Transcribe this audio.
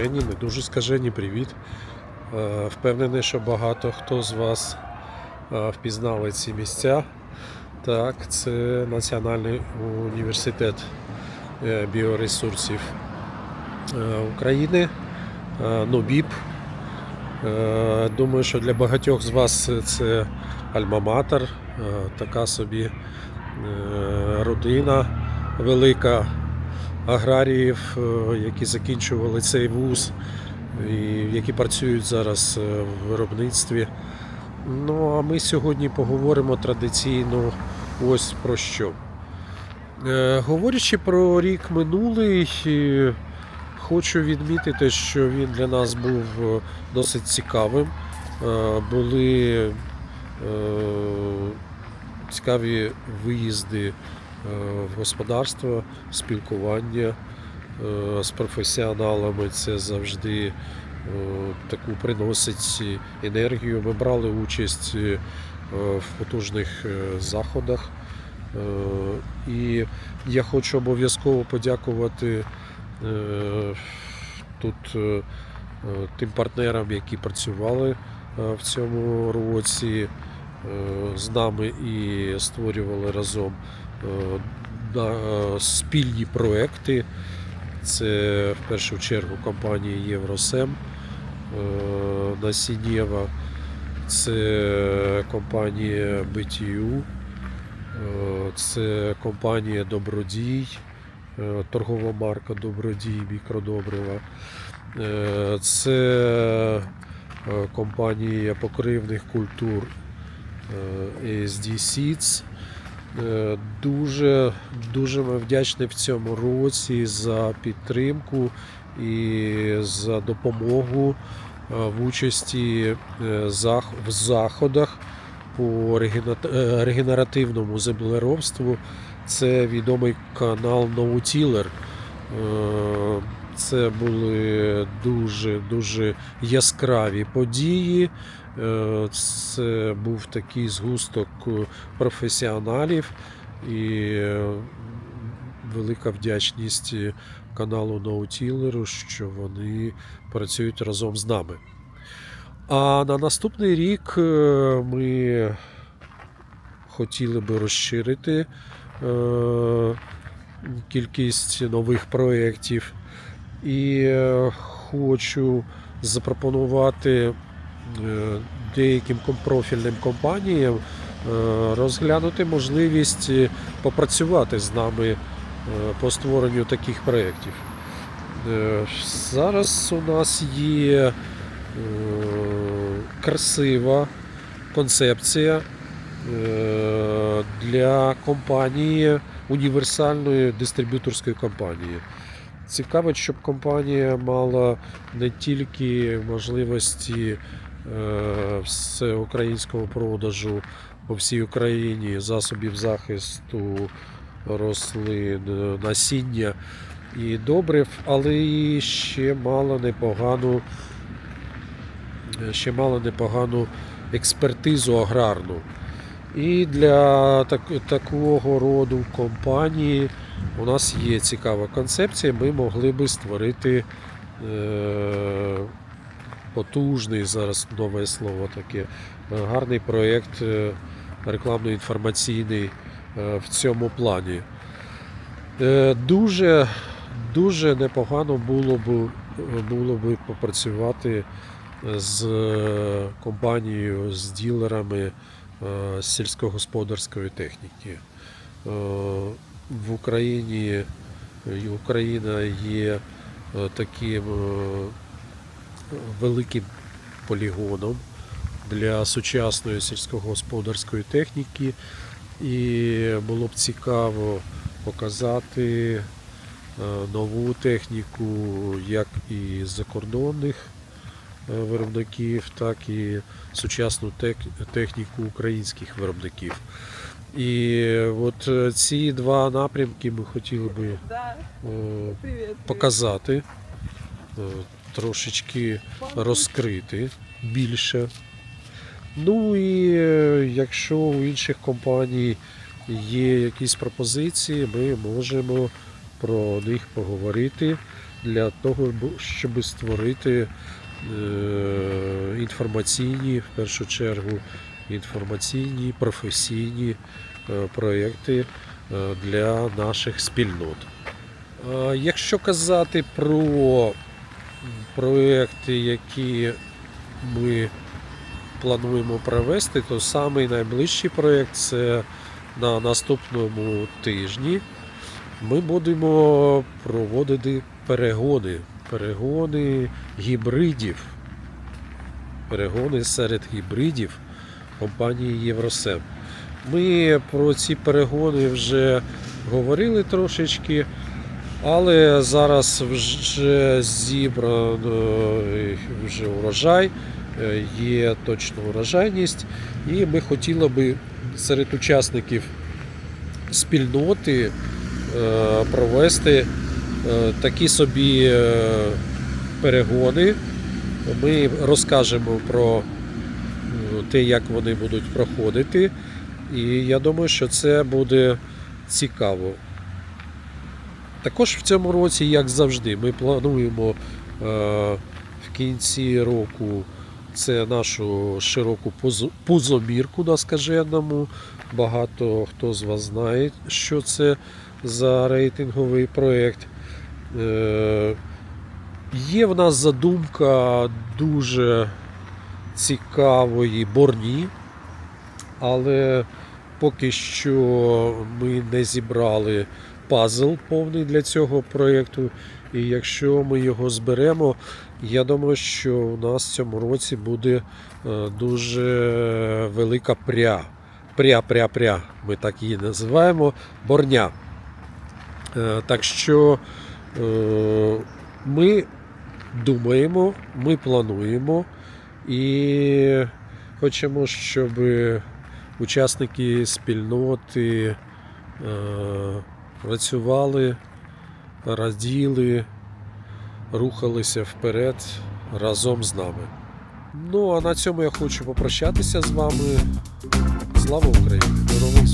скажені, не дуже скажені. Привіт. Е, Впевнений, що багато хто з вас е, впізнали ці місця. Так, це Національний університет е, біоресурсів України, НУБІП. Е, Думаю, що для багатьох з вас це альма-матер, така собі родина велика аграріїв, е, які закінчували цей вуз і які працюють зараз е, в виробництві. Ну а ми сьогодні поговоримо традиційно ось про що. Е, Говорячи про рік минулий, хочу відмітити, що він для нас був досить цікавим. Були цікаві виїзди в господарство, спілкування е, з професіоналами. Це завжди е, таку приносить енергію. Ми брали участь е, в потужних е, заходах. Е, І я хочу обов'язково подякувати е, тут е, е, тим партнерам, які працювали е, в цьому році е, з нами і створювали разом е, е, спільні проекти. Це в першу чергу компанія Євросем е, Насінєва, це компанія BTU, е, це компанія Добродій, е, торгова марка Добродій, мікродобрива. Е, Це е, компанія покривних культур е, ASD Seeds. Е, Дуже, дуже ми вдячні в цьому році за підтримку і за допомогу е, в участі е, в заходах по регенеративному землеробству. Це відомий канал Ноутілер. Це були дуже дуже яскраві події. Е, Це був такий згусток е, професіоналів і е, велика вдячність каналу Ноутілеру, що вони працюють разом з нами. А на наступний рік ми хотіли би розширити кількість нових проєктів. І е, хочу запропонувати е, деяким профільним компаніям е, розглянути можливість попрацювати з нами по створенню таких проєктів. Зараз у нас є красива концепція для компанії універсальної дистриб'юторської компанії. Цікаво, щоб компанія мала не тільки можливості е, всеукраїнського продажу по всій Україні засобів захисту рослин, е, насіння і добрив, але і ще мала непогану, ще мала непогану експертизу аграрну. І для так, такого роду компанії у нас є цікава концепція. Ми могли би створити е, потужний зараз нове слово таке, е, гарний проєкт е, рекламно-інформаційний е, в цьому плані. Дуже, дуже непогано було б, було б попрацювати з компанією, з ділерами сільськогосподарської техніки. В Україні Україна є е, таким е, великим полігоном для сучасної сільськогосподарської техніки, і було б цікаво показати е, нову техніку як і закордонних виробників, так і сучасну техніку українських виробників. І от е, ці два напрямки ми хотіли би е, показати, е, трошечки розкрити більше. Ну і якщо у інших компаній є якісь пропозиції, ми можемо про них поговорити для того, щоб створити інформаційні, в першу чергу, інформаційні, професійні е, проекти е, для наших спільнот. Якщо казати про проекти, які ми плануємо провести, то самий найближчий проєкт це на наступному тижні. Ми будемо проводити перегони, перегони гібридів, перегони серед гібридів компанії Євросем. Ми про ці перегони вже говорили трошечки, але зараз вже зібрано е, вже урожай, е, є точна урожайність, і ми хотіли би серед учасників спільноти е, провести такі собі перегони. Ми розкажемо про те, як вони будуть проходити. І я думаю, що це буде цікаво. Також в цьому році, як завжди, ми плануємо е, в кінці року це нашу широку пузомірку на скаженому. Багато хто з вас знає, що це за рейтинговий проєкт. Е, Є в нас задумка дуже цікавої борні, але поки що ми не зібрали пазл повний для цього проєкту. І якщо ми його зберемо, я думаю, що у нас в цьому році буде е, дуже велика пря. Пря-пря-пря, ми так її називаємо, борня. Е, Так що е, ми думаємо, ми плануємо і хочемо, щоб учасники спільноти е, працювали, раділи, рухалися вперед разом з нами. Ну а на цьому я хочу попрощатися з вами. Слава Україні! Мирових